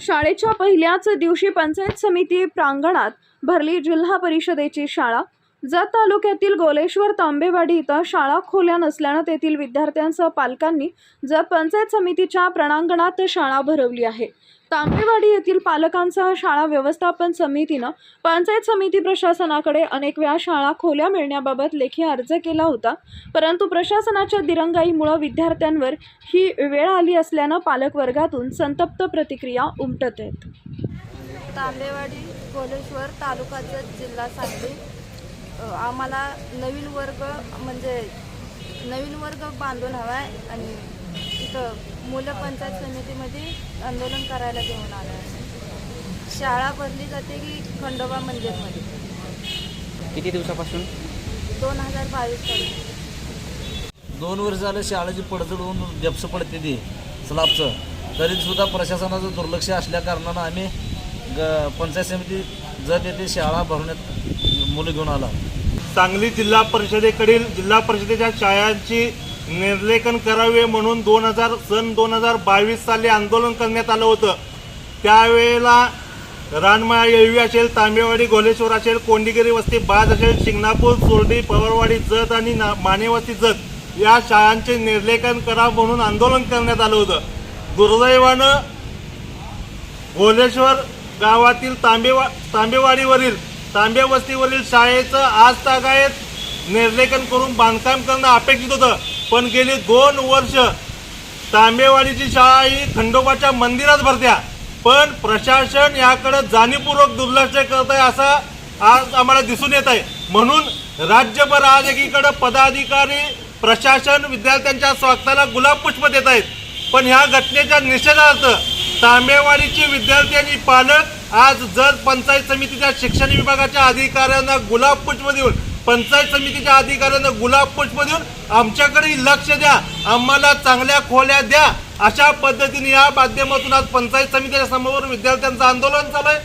शाळेच्या पहिल्याच दिवशी पंचायत समिती प्रांगणात भरली जिल्हा परिषदेची शाळा. जत तालुक्यातील गोलेश्वर तांबेवाडी इथं शाळा खोल्या नसल्यानं तेथील विद्यार्थ्यांसह पालकांनी जत पंचायत समितीच्या प्रणांगणात शाळा भरवली आहे. तांबेवाडी येथील पालकांसह शाळा व्यवस्थापन समितीनं पंचायत समिती प्रशासनाकडे अनेक वेळा शाळा खोल्या मिळण्याबाबत लेखी अर्ज केला होता. परंतु प्रशासनाच्या दिरंगाईमुळं विद्यार्थ्यांवर ही वेळ आली असल्यानं पालकवर्गातून संतप्त प्रतिक्रिया उमटत आहेत. तांबेवाडी गोलेश्वर तालुका जिल्हा सांगली. आम्हाला नवीन वर्ग म्हणजे नवीन वर्ग बांधून हवा आहे आणि इथं मुलं पंचायत समितीमध्ये आंदोलन करायला घेऊन आलं आहे शाळा भरली जाते की खंडोबा मंदिरमध्ये? किती दिवसापासून? दोन हजार बावीसपर्यंत दोन वर्ष झालं शाळेची पडझड होऊन जप्स पडते ती स्लाबचं. तरी सुद्धा प्रशासनाचं दुर्लक्ष असल्या कारणानं आम्ही ग पंचायत समिती जत येथे शाळा भरण्यात मुलं घेऊन आला. सांगली जिल्हा परिषदेकडील जिल्हा परिषदेच्या शाळांची निर्लेखन करावे म्हणून दोन हजार सन दोन हजार बावीस साली आंदोलन करण्यात आलं होतं. त्यावेळेला रानमाळा येळवी असेल तांबेवाडी घोलेश्वर असेल कोंडीगिरी वस्ती बाज असेल शिंगणापूर चोरडी पवारवाडी जत आणि ना मानेवस्ती जत या शाळांचे निर्लेखन करा म्हणून आंदोलन करण्यात आलं होतं. दुर्दैवानं घोलेश्वर गावातील तांबेवा तांबेवाडीवरील तांबे वस्तीवरील शाळेचं आज तागायत निर्लेखन करून बांधकाम करणं अपेक्षित होतं. पण गेली दोन वर्ष तांबेवाडीची शाळा ही खंडोबाच्या मंदिरात भरत्या. पण प्रशासन याकडे जाणीवपूर्वक दुर्लक्ष करत आहे असं आज आम्हाला दिसून येत आहे. म्हणून राज्यभर आज एकीकडे पदाधिकारी प्रशासन विद्यार्थ्यांच्या स्वागताला गुलाब पुष्प देत आहेत. पण ह्या घटनेच्या निषेधार्थ तांबेवाडीचे विद्यार्थी आणि पालक आज जर पंचायत समितीच्या शिक्षण विभागाच्या अधिकाऱ्यांना गुलाब पुष्प देऊन पंचायत समितीच्या अधिकाऱ्यांना गुलाब पुष्प देऊन आमच्याकडे लक्ष द्या आम्हाला चांगल्या खोल्या द्या अशा पद्धतीने या माध्यमातून आज पंचायत समितीच्या समोर विद्यार्थ्यांचं आंदोलन चालू आहे.